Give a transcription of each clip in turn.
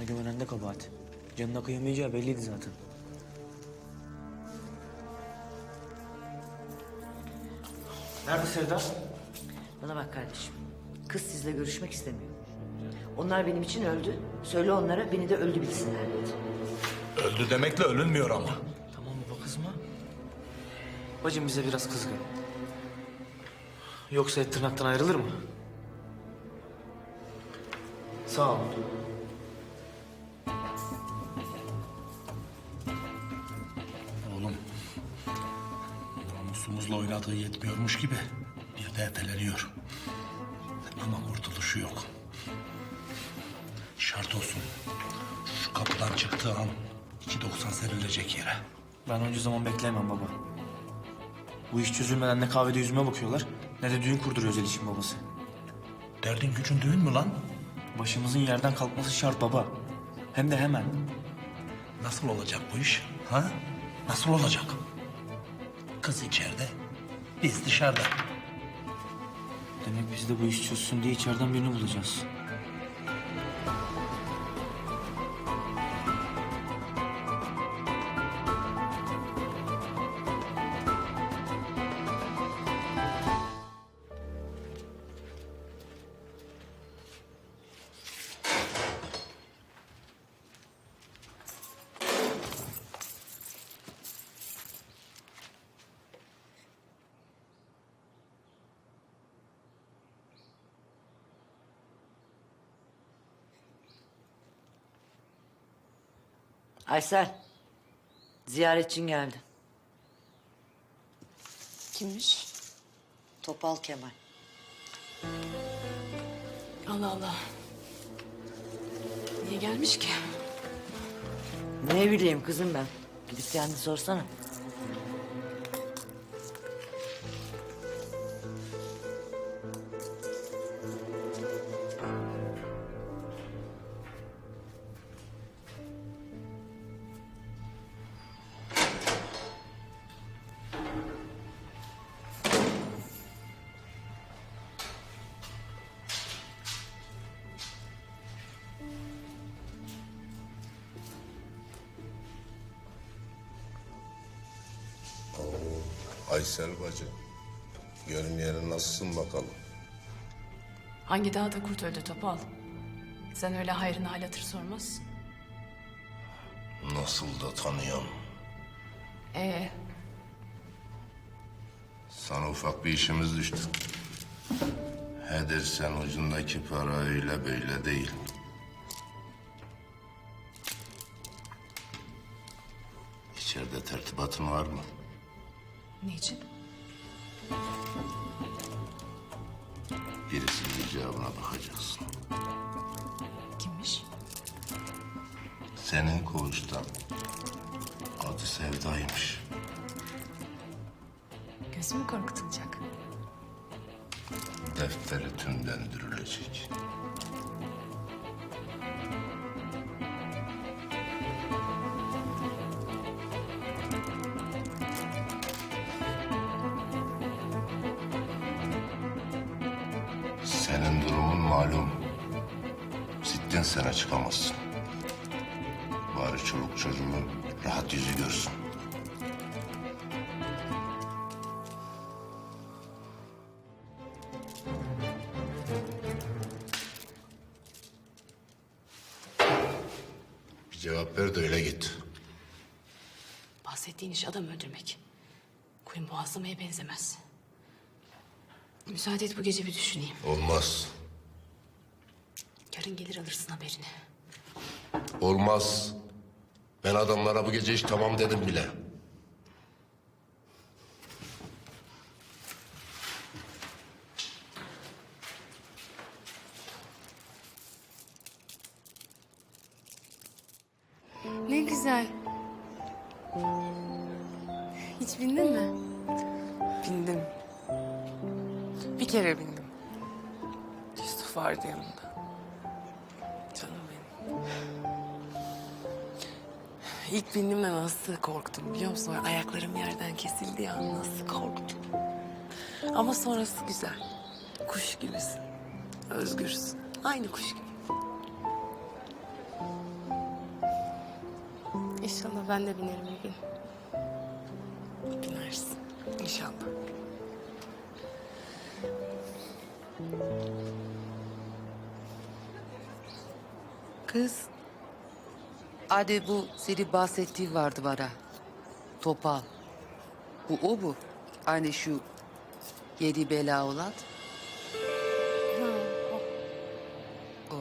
Sana güvenen de kabahat. Canına kıyamayacağı belliydi zaten. Nerede Sevda? Bana bak kardeşim. Kız sizle görüşmek istemiyor. Onlar benim için öldü. Söyle onlara beni de öldü bilsinler dedi. Öldü demekle ölünmüyor ama. Tamam baba kızma. Bacım bize biraz kızgın. Yoksa et tırnaktan ayrılır mı? Sağ ol. Namusumuzla oynadığı yetmiyormuş gibi bir de eteleniyor. Ama kurtuluşu yok. Şart olsun. Şu kapıdan çıktığı an 2.90 serilecek yere. Ben onca zaman bekleyemem baba. Bu iş çözülmeden ne kahvede yüzüme bakıyorlar ne de düğün kurduruyor Zeliş'in babası. Derdin gücün düğün mü lan? Başımızın yerden kalkması şart baba. Hem de hemen. Nasıl olacak bu iş? Ha? Nasıl olacak? Kız içeride, biz dışarıda. Demek biz de bu iş çözsün diye içeriden birini bulacağız. Aysel. Ziyaretçin geldi. Kimmiş? Topal Kemal. Allah Allah. Niye gelmiş ki? Ne bileyim kızım ben. Gidip kendi sorsana. Aysel bacı. Görmeyeli nasılsın bakalım? Hangi dağda kurt öldü Topal? Sen öyle hayrını hal hatır sormazsın. Nasıl da tanıyorum. Ee, Sana ufak bir işimiz düştü. Hedir sen ucundaki para öyle böyle değil. İçeride tertibatın var mı? Niçin? Birisinin icabına bakacaksın. Kimmiş? Senin koğuştan adı Sevda'ymış. Gözüm korkutulacak. Defteri tüm döndürülecek. Senin durumun malum. Sittin sene çıkamazsın. Bari çoluk çocuğun rahat yüzü görsün. Bir cevap ver de öyle git. Bahsettiğin iş adam öldürmek. Koyun boğazlamaya benzemez. Müsaade et bu gece bir düşüneyim. Olmaz. Yarın gelir alırsın haberini. Olmaz. Ben adamlara bu gece hiç tamam dedim bile. Ne güzel. Hiç bindin mi? Kere bindim. Yusuf vardı yanımda. Canım benim. İlk bindiğimde nasıl korktum biliyor musun? Ayaklarım yerden kesildi ya nasıl korktum. Ama sonrası güzel. Kuş gibisin. Özgürsün. Aynı kuş gibi. İnşallah ben de binerim bir gün. Binersin. İnşallah. Kız. Hadi bu seni bahsettiği vardı bana. Topal. Bu o bu. Hani şu yedi bela olan. O.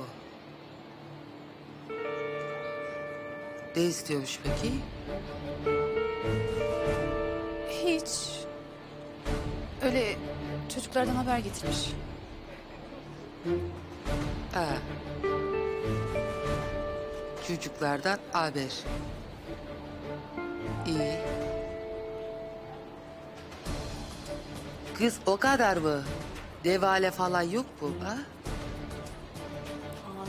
Ne istiyormuş peki? Hiç. Öyle çocuklardan haber getirmiş. Ha. Çocuklardan haber. İyi. Kız o kadar mı? Devale falan yok mu? Ha? Aman.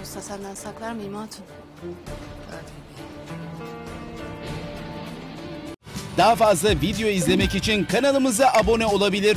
Olsa senden saklar mıyım hatun? Daha fazla video izlemek için kanalımıza abone olabilir.